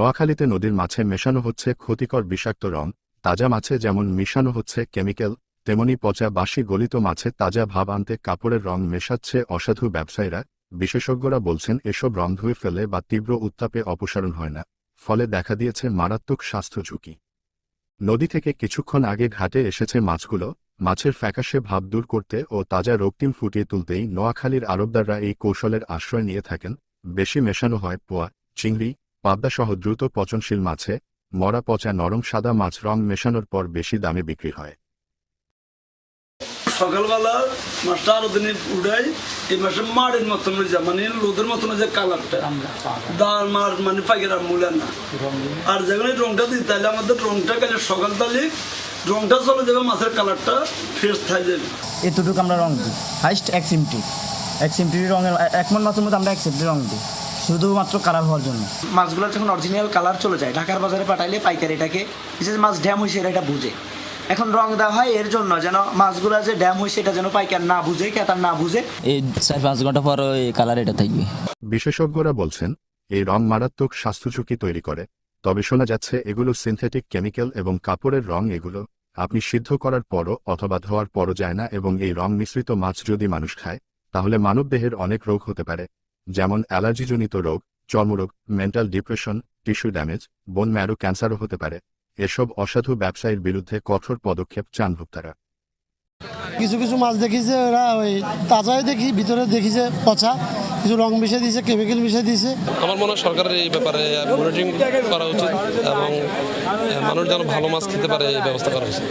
নোয়াখালীতে নদীর মাছে মেশানো হচ্ছে ক্ষতিকর বিষাক্ত রং, তাজা মাছে যেমন মিশানো হচ্ছে কেমিক্যাল, তেমনি পচা বাসি গলিত মাছে তাজা ভাব আনতে কাপড়ের রং মেশাচ্ছে অসাধু ব্যবসায়ীরা, বিশেষজ্ঞরা বলছেন এসব রং ধুয়ে ফেলে বা তীব্র উত্তাপে অপসারণ হয় না, ফলে দেখা দিয়েছে মারাত্মক স্বাস্থ্য ঝুঁকি। নদী থেকে কিছুক্ষণ আগে ঘাটে এসেছে মাছগুলো, মাছের ফ্যাকাশে ভাব দূর করতে ও তাজা রক্তিম ফুটিয়ে তুলতেই নোয়াখালীর আরবদাররা এই কৌশলের আশ্রয় নিয়ে থাকেন, বেশি মেশানো হয় পোয়া, চিংড়ি পাবদাসহ দ্রুত পচনশীল মাছে মরা পচা নরম সাদা মাছ রং মেশানোর পর বেশি দামে বিক্রি হয়। সকালবেলা মাছটা আরও দিনে উড়াই এই মাসে মাড়ের মতন হয়ে যায় মানে লোদের মতন যায় কালারটা। দাল মার মানে পাইকার মূল্য না। আর যেখানে রংটা দিই তাহলে আমাদের রংটা গেলে সকাল তাহলে রংটা চলে যাবে মাছের কালারটা ফ্রেশ থাই যাবে। এতটুকু আমরা রং দিই। হাইস্ট এক সিমটি এক সিমটি রঙের এক মন মাছের মধ্যে আমরা এক সিমটি রং দিই। শুধুমাত্র কালার হওয়ার জন্য। মাছগুলো যখন অরিজিনাল কালার চলে যায় ঢাকার বাজারে পাঠাইলে পাইকারি এটাকে যে মাছ ড্যাম হয়েছে এরা এটা বুঝে। এখন রং দেওয়া হয় এর জন্য যেন মাছগুলো যে ড্যাম হয়েছে এটা যেন পাইকার না বুঝে ক্রেতার না বুঝে। এই চার পাঁচ ঘণ্টা পর ওই কালার এটা থাকবে। বিশেষজ্ঞরা বলছেন এই রং মারাত্মক স্বাস্থ্য ঝুঁকি তৈরি করে। তবে শোনা যাচ্ছে এগুলো সিনথেটিক কেমিক্যাল এবং কাপড়ের রং এগুলো আপনি সিদ্ধ করার পরও অথবা ধোয়ার পরও যায় না এবং এই রং মিশ্রিত মাছ যদি মানুষ খায় তাহলে মানবদেহের অনেক রোগ হতে পারে। যেমন অ্যালার্জিজনিত রোগ চর্মরোগ mental depression tissue damage bone marrow ক্যান্সারও হতে পারে। এসব অসাধু ব্যবসায়ীর বিরুদ্ধে কঠোর পদক্ষেপ চান ভোক্তারা। কিছু কিছু মাছ দেখিছে ওরা ওই তাজাই দেখি ভিতরে দেখিছে পচা। কিছু রং মিশিয়ে দিয়েছে কেমিক্যাল মিশিয়ে দিয়েছে আমার মনে হয় সরকারের এই ব্যাপারে মনিটরিং করা উচিত এবং মানুষ যেন ভালো মাছ খেতে পারে এই ব্যবস্থা করা উচিত।